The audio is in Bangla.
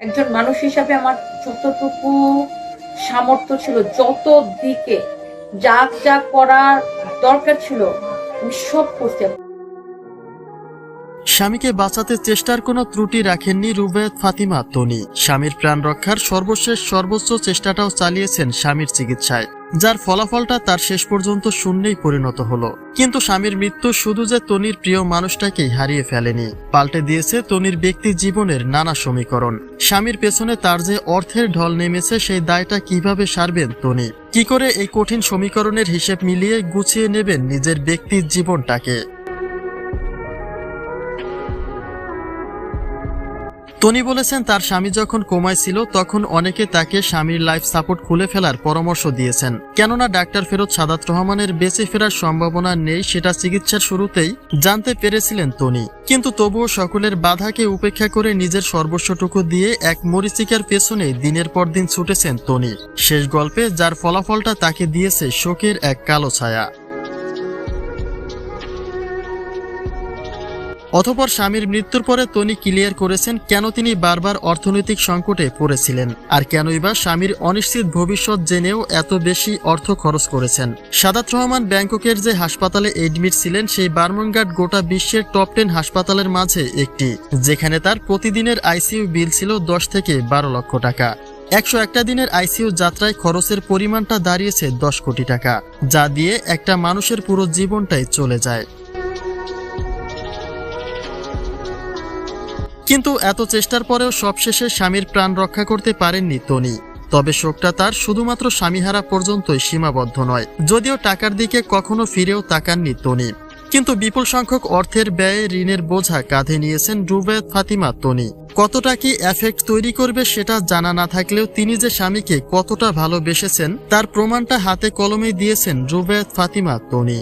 একজন মানুষ হিসাবে আমার যতটুকু সামর্থ্য ছিল, যত দিকে যা যা করার দরকার ছিল, আমি সব করতে স্বামীকে বাঁচাতে চেষ্টার কোনো ত্রুটি রাখেননি রুবেদ ফাতিমা, তনি। স্বামীর প্রাণ রক্ষার সর্বশেষ, সর্বোচ্চ চেষ্টাটাও চালিয়েছেন স্বামীর চিকিৎসায়। যার ফলাফলটা তার শেষ পর্যন্ত শূন্যেই পরিণত হলো। কিন্তু স্বামীর মৃত্যু শুধু যে তনির প্রিয় মানুষটাকেই হারিয়ে ফেলেনি। পাল্টে দিয়েছে তনির ব্যক্তি জীবনের নানা সমীকরণ। স্বামীর পেছনে তার যে অর্থের ঢল নেমেছে, সেই দায়টা কীভাবে সারবেন তনি? কি করে এই কঠিন সমীকরণের হিসেব মিলিয়ে গুছিয়ে নেবেন নিজের ব্যক্তির জীবনটাকে? টনি বলেছেন, তার স্বামী যখন কোমায় ছিল, তখন অনেকে তাকে স্বামীর লাইফ সাপোর্ট খুলে ফেলার পরামর্শ দিয়েছেন। কেননা ডাক্তার ফেরত সাদাত রহমানের বেঁচে ফেরার সম্ভাবনা নেই, সেটা চিকিৎসার শুরুতেই জানতে পেরেছিলেন টনি কিন্তু তবুও সকলের বাধাকে উপেক্ষা করে নিজের সর্বস্বটুকু দিয়ে এক মরিচিকার পেছনে দিনের পর দিন ছুটেছেন টনি শেষ গল্পে, যার ফলাফলটা তাকে দিয়েছে শোকের এক কালো ছায়া। অতপর স্বামীর মৃত্যুর পরে তনি ক্লিয়ার করেছেন কেন তিনি বারবার অর্থনৈতিক সংকটে পড়েছিলেন, আর কেনই বা স্বামীর অনিশ্চিত ভবিষ্যৎ জেনেও এত বেশি অর্থ খরচ করেছেন। সাদাত রহমান ব্যাংককের যে হাসপাতালে এডমিট ছিলেন, সেই বার্মনগার্ড গোটা বিশ্বের টপ টেন হাসপাতালের মাঝে একটি, যেখানে তার প্রতিদিনের আইসিইউ বিল ছিল দশ থেকে বারো লক্ষ টাকা। একশো একটা দিনের আইসিইউ যাত্রায় খরচের পরিমাণটা দাঁড়িয়েছে দশ কোটি টাকা, যা দিয়ে একটা মানুষের পুরো জীবনটাই চলে যায়। কিন্তু এত চেষ্টার পরেও সবশেষে স্বামীর প্রাণ রক্ষা করতে পারেননি তনি। তবে শোকটা তার শুধুমাত্র স্বামীহারা পর্যন্তই সীমাবদ্ধ নয়, যদিও টাকার দিকে কখনো ফিরেও তাকাননি তনি। কিন্তু বিপুল সংখ্যক অর্থের ব্যয়ে ঋণের বোঝা কাঁধে নিয়েছেন রুবেদ ফাতিমা তনি। কতটা কি এফেক্ট তৈরি করবে সেটা জানা না থাকলেও তিনি যে স্বামীকে কতটা ভালোবেসেছেন, তার প্রমাণটা হাতে কলমে দিয়েছেন রুবেদ ফাতিমা তনি।